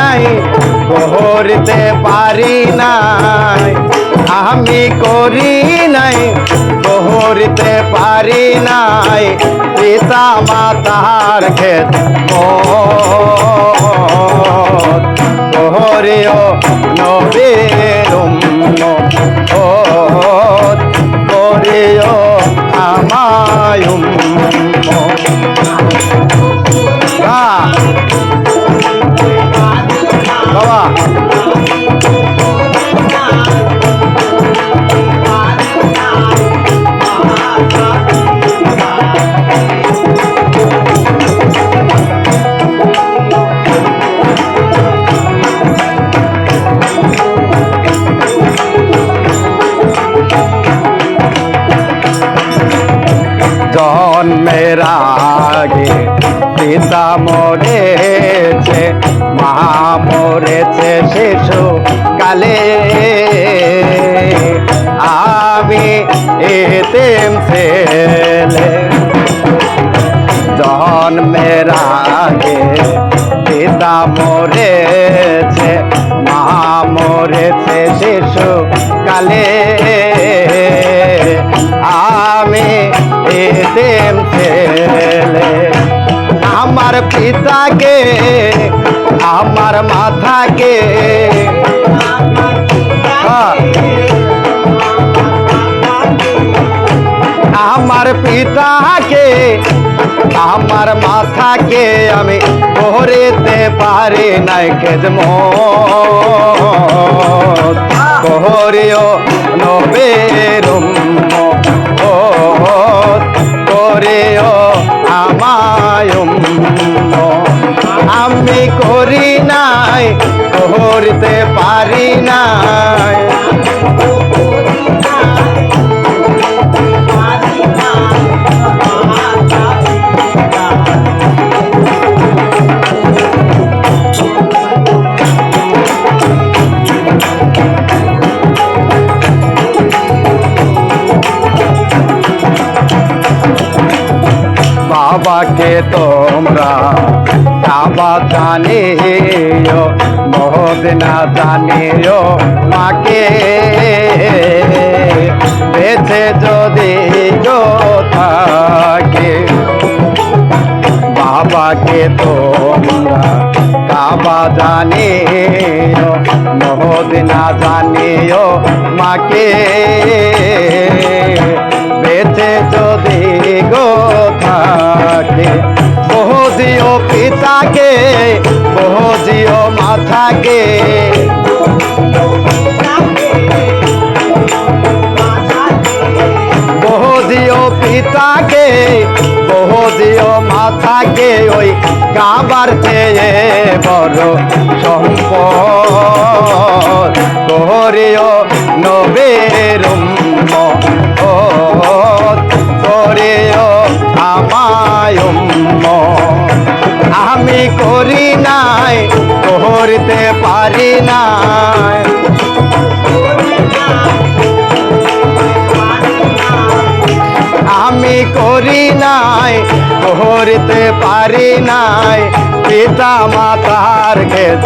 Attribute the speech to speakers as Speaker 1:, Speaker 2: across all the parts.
Speaker 1: নাই করিতে পারি নাই। আমি করি নাই করিতে পারি নাই। পিতা মাতার ক্ষেত করিও নবীর করিও আমায় জন্মের আগে পিতা মরেছে মা মরেছে শিশু কালে। আমি এতেম ছেলে। জন্মের আগে পিতা মরেছে মা মরেছে শিশু কালে। এতেম ছেলে আমার পিতাকে, আমার মাথাকে। আমার পিতাকে, আমার মাথাকে আমি করিতে পারি নাই খেজম করিও করি নাই করিতে পারি নাই। বাবাকে তোমরা কাবা জানিও মহদিনা জানিও মাকে। বেঁচে যদি থাকে, বাবাকে তোমরা কাবা জানিও মহদিনা জানিও মাকে। বেঁচে যদি গো থাকে বহুজিও পিতাকে বহুজিও মাথাকে। বহুদিও পিতাকে বহুদিও মাথাকে। ওই কাবার চেয়ে বড় সম্পদ। করিও নবের উম্মত। করি নাই ধরিতে পারি নাই পিতা মাতার ক্ষেত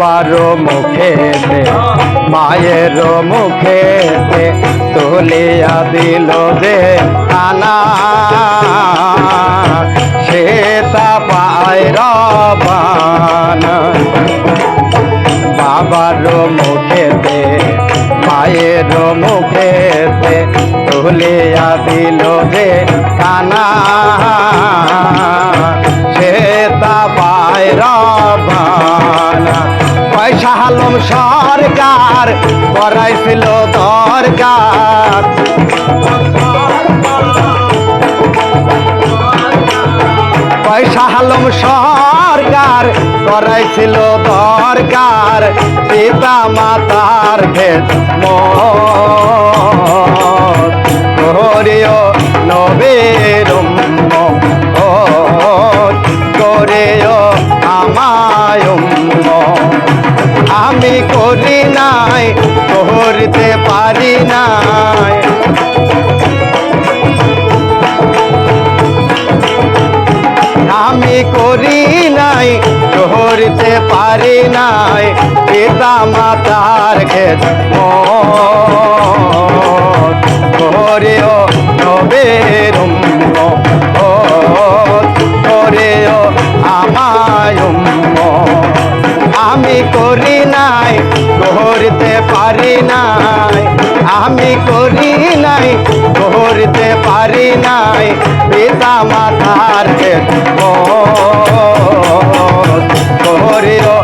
Speaker 1: বাবার মুখেতে মায়ের মুখেতে তুলিয়া দিল যে আনা সেটা পায় রবানা। বাবার মুখেতে মায়ের মুখেতে তুলিয়া দিল যে কানা শ্বেতা পায় পয়সা হালম সরকার করাইছিল দরকার। পয়সা হালম সরকার করাইছিল দরকার। পিতা মাতার ভেদ মরিও নব করি নাই, ধরতে পারি নাই, পিতা মাতার ক্ষেত করেও নবের করেও আমায় আমি করি নাই, ধরতে পারি নাই, আমি করি নাই করতে পারি নাই পিতা মাতার করিও